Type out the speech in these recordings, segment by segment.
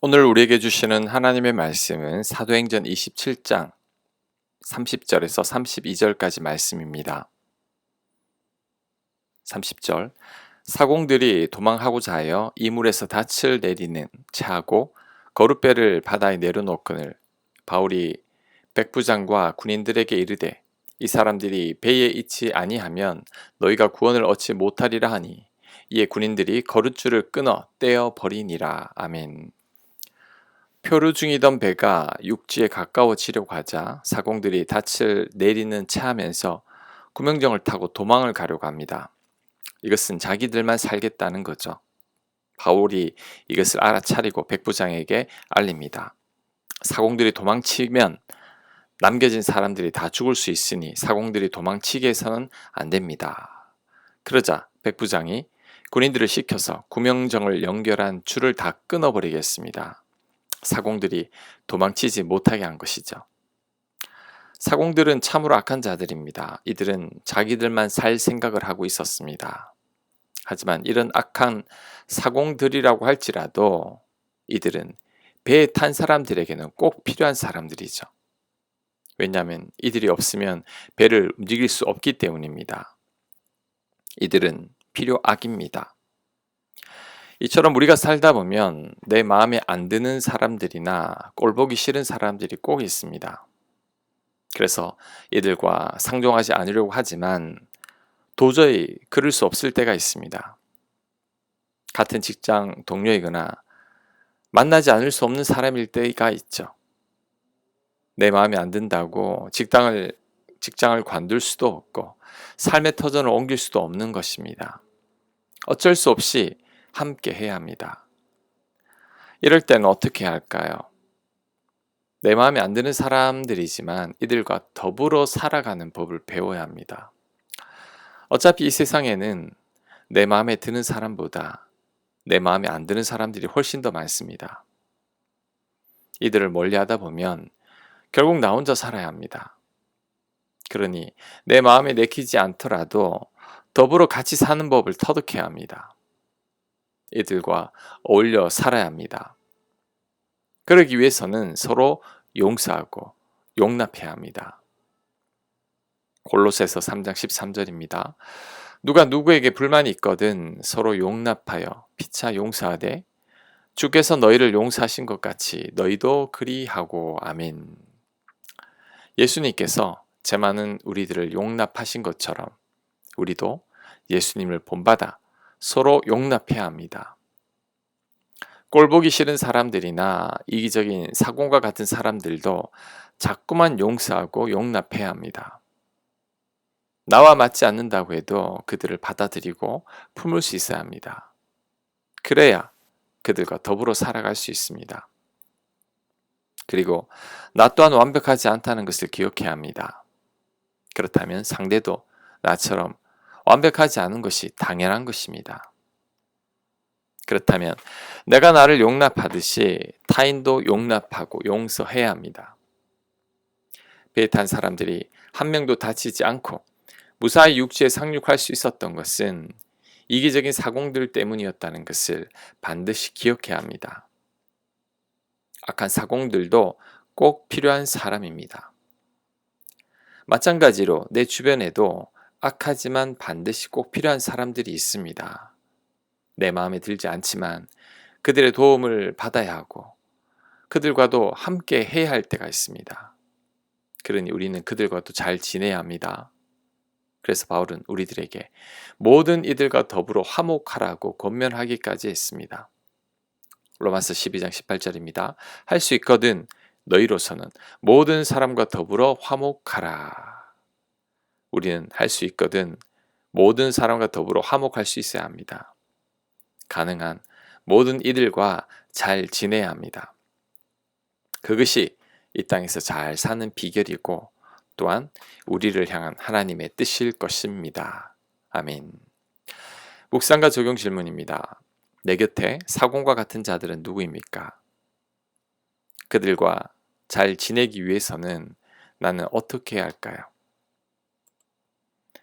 오늘 우리에게 주시는 하나님의 말씀은 사도행전 27장 30절에서 32절까지 말씀입니다. 30절 사공들이 도망하고자 하여 이물에서 닻을 내리는 차고 거룻배를 바다에 내려놓거늘 바울이 백부장과 군인들에게 이르되 이 사람들이 배에 있지 아니하면 너희가 구원을 얻지 못하리라 하니 이에 군인들이 거룻줄을 끊어 떼어 버리니라 아멘. 표류 중이던 배가 육지에 가까워지려고 하자 사공들이 닻을 내리는 차하면서 구명정을 타고 도망을 가려고 합니다. 이것은 자기들만 살겠다는 거죠. 바울이 이것을 알아차리고 백부장에게 알립니다. 사공들이 도망치면 남겨진 사람들이 다 죽을 수 있으니 사공들이 도망치게 해서는 안 됩니다. 그러자 백부장이 군인들을 시켜서 구명정을 연결한 줄을 다 끊어버리겠습니다. 사공들이 도망치지 못하게 한 것이죠. 사공들은 참으로 악한 자들입니다. 이들은 자기들만 살 생각을 하고 있었습니다. 하지만 이런 악한 사공들이라고 할지라도 이들은 배에 탄 사람들에게는 꼭 필요한 사람들이죠. 왜냐하면 이들이 없으면 배를 움직일 수 없기 때문입니다. 이들은 필요악입니다. 이처럼 우리가 살다 보면 내 마음에 안 드는 사람들이나 꼴보기 싫은 사람들이 꼭 있습니다. 그래서 이들과 상종하지 않으려고 하지만 도저히 그럴 수 없을 때가 있습니다. 같은 직장 동료이거나 만나지 않을 수 없는 사람일 때가 있죠. 내 마음에 안 든다고 직장을 직장을 관둘 수도 없고 삶의 터전을 옮길 수도 없는 것입니다. 어쩔 수 없이 함께 해야 합니다. 이럴 때는 어떻게 할까요? 내 마음에 안 드는 사람들이지만 이들과 더불어 살아가는 법을 배워야 합니다. 어차피 이 세상에는 내 마음에 드는 사람보다 내 마음에 안 드는 사람들이 훨씬 더 많습니다. 이들을 멀리 하다 보면 결국 나 혼자 살아야 합니다. 그러니 내 마음에 내키지 않더라도 더불어 같이 사는 법을 터득해야 합니다. 이들과 어울려 살아야 합니다. 그러기 위해서는 서로 용서하고 용납해야 합니다. 골로새서 3장 13절입니다. 누가 누구에게 불만이 있거든 서로 용납하여 피차 용서하되 주께서 너희를 용서하신 것 같이 너희도 그리하고 아멘. 예수님께서 제 많은 우리들을 용납하신 것처럼 우리도 예수님을 본받아 서로 용납해야 합니다. 꼴보기 싫은 사람들이나 이기적인 사공과 같은 사람들도 자꾸만 용서하고 용납해야 합니다. 나와 맞지 않는다고 해도 그들을 받아들이고 품을 수 있어야 합니다. 그래야 그들과 더불어 살아갈 수 있습니다. 그리고 나 또한 완벽하지 않다는 것을 기억해야 합니다. 그렇다면 상대도 나처럼 완벽하지 않은 것이 당연한 것입니다. 그렇다면 내가 나를 용납하듯이 타인도 용납하고 용서해야 합니다. 배에 탄 사람들이 한 명도 다치지 않고 무사히 육지에 상륙할 수 있었던 것은 이기적인 사공들 때문이었다는 것을 반드시 기억해야 합니다. 악한 사공들도 꼭 필요한 사람입니다. 마찬가지로 내 주변에도 악하지만 반드시 꼭 필요한 사람들이 있습니다. 내 마음에 들지 않지만 그들의 도움을 받아야 하고 그들과도 함께 해야 할 때가 있습니다. 그러니 우리는 그들과도 잘 지내야 합니다. 그래서 바울은 우리들에게 모든 이들과 더불어 화목하라고 권면하기까지 했습니다. 로마서 12장 18절입니다. 할 수 있거든 너희로서는 모든 사람과 더불어 화목하라. 우리는 할 수 있거든 모든 사람과 더불어 화목할 수 있어야 합니다. 가능한 모든 이들과 잘 지내야 합니다. 그것이 이 땅에서 잘 사는 비결이고 또한 우리를 향한 하나님의 뜻일 것입니다. 아멘. 묵상과 적용 질문입니다. 내 곁에 사공과 같은 자들은 누구입니까? 그들과 잘 지내기 위해서는 나는 어떻게 해야 할까요?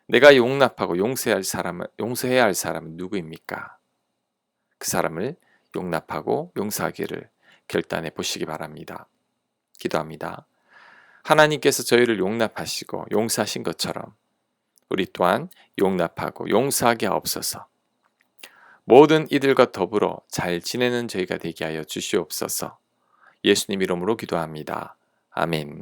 내가 용납하고 용서해야 할 사람은 용서해야 할 사람은 누구입니까? 그 사람을 용납하고 용서하기를 결단해 보시기 바랍니다. 기도합니다. 하나님께서 저희를 용납하시고 용서하신 것처럼 우리 또한 용납하고 용서하게 하옵소서. 모든 이들과 더불어 잘 지내는 저희가 되게 하여 주시옵소서. 예수님 이름으로 기도합니다. 아멘.